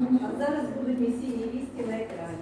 А зараз будуть місійні вісті на екрані.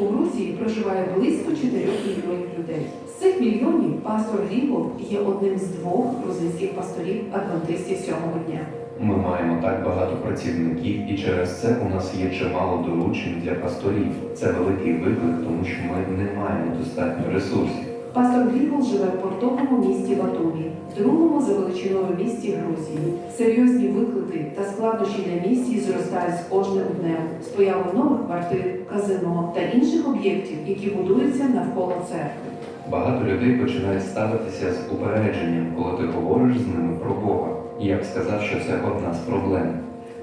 У Грузії проживає близько 4 мільйонів людей. З цих мільйонів пастор Грігол є одним з двох грузинських пасторів адвентистів сьомого дня. Ми маємо так багато працівників, і через це у нас є чимало доручень для пасторів. Це великий виклик, тому що ми не маємо достатньо ресурсів. Пастор Грігол живе в портовому місті Батумі, другому за величиною місті Грузії. Серйозні виклики та складнощі для місії зростають з кожним днем з появою нових квартир, казино та інших об'єктів, які будуються навколо церкви. Багато людей починають ставитися з упередженням, коли ти говориш з ними про Бога. І я б сказав, що це одна з проблем.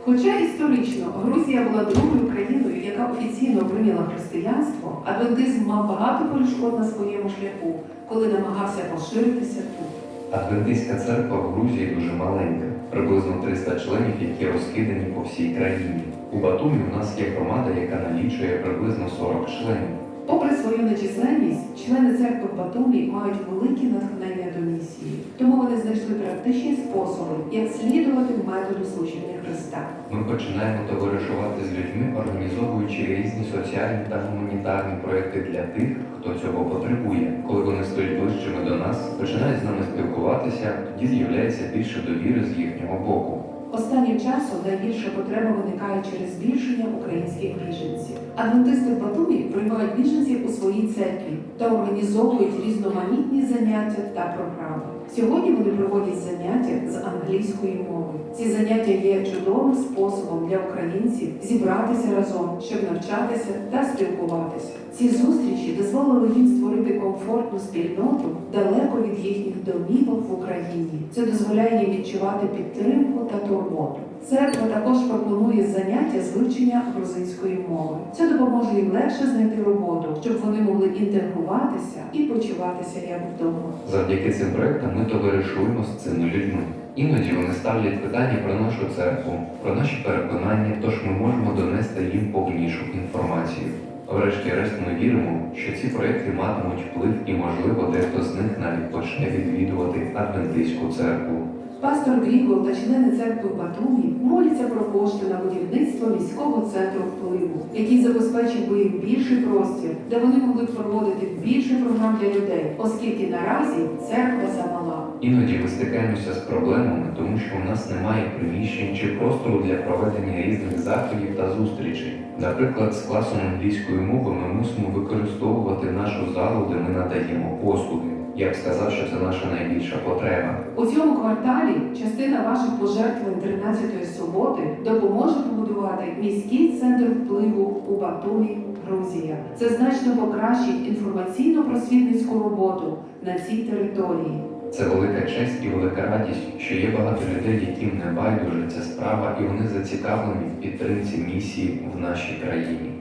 Хоча історично Грузія була другою країною, яка офіційно прийняла християнство, адвентизм мав багато перешкод на своєму шляху, коли намагався поширитися тут. Адвентистська церква в Грузії дуже маленька, приблизно 300 членів, які розкидані по всій країні. У Батумі у нас є громада, яка налічує приблизно 40 членів. Попри свою нечисленність, члени церкви в Батумі мають велике натхнення до місії, тому вони знайшли практичні способи, як слідувати методу служіння Христа. Ми починаємо товаришувати з людьми, організовуючи різні соціальні та гуманітарні проекти для тих, хто цього потребує. Коли вони стають ближчими до нас, починають з нами спілкуватися, тоді з'являється більше довіри з їхнього боку. Останнім часом найбільша потреба виникає через збільшення українських біженців. Адвентисти в Батумі приймають біженців у своїй церкві та організовують різноманітні заняття та програми. Сьогодні вони проводять заняття з англійської мови. Ці заняття є чудовим способом для українців зібратися разом, щоб навчатися та спілкуватися. Ці зустрічі дозволили їм створити комфортну спільноту далеко від їхніх домівок в Україні. Це дозволяє їм відчувати підтримку та турботу. Церква також пропонує заняття з вивчення грузинської мови. Це допоможе їм легше знайти роботу, щоб вони могли інтегруватися і почуватися як вдома. Завдяки цим проектам ми товаришуємо з цими людьми. Іноді вони ставлять питання про нашу церкву, про наші переконання, тож ми можемо донести їм повнішу інформацію. Врешті-решт ми віримо, що ці проекти матимуть вплив і, можливо, дехто з них навіть почне відвідувати адвентистську церкву. Пастор Грігол та члени церкви Батумі моляться про кошти на будівництво міського центру впливу, який забезпечив би їм більший простір, де вони могли б проводити більше програм для людей, оскільки наразі церква замала. Іноді ми стикаємося з проблемами, тому що у нас немає приміщень чи простору для проведення різних заходів та зустрічей. Наприклад, з класом англійської мови ми мусимо використовувати нашу залу, де ми надаємо послуги. Я б сказав, що це наша найбільша потреба. У цьому кварталі частина ваших пожертвувань 13-ї суботи допоможе побудувати міський центр впливу у Батумі, Грузія. Це значно покращить інформаційно-просвітницьку роботу на цій території. Це велика честь і велика радість, що є багато людей, яким не байдуже ця справа, і вони зацікавлені в підтримці місії в нашій країні.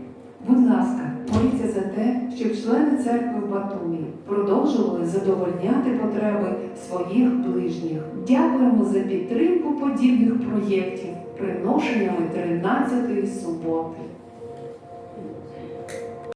Будь ласка, моліться за те, щоб члени церкви в Батумі продовжували задовольняти потреби своїх ближніх. Дякуємо за підтримку подібних проєктів приношеннями 13-ї суботи.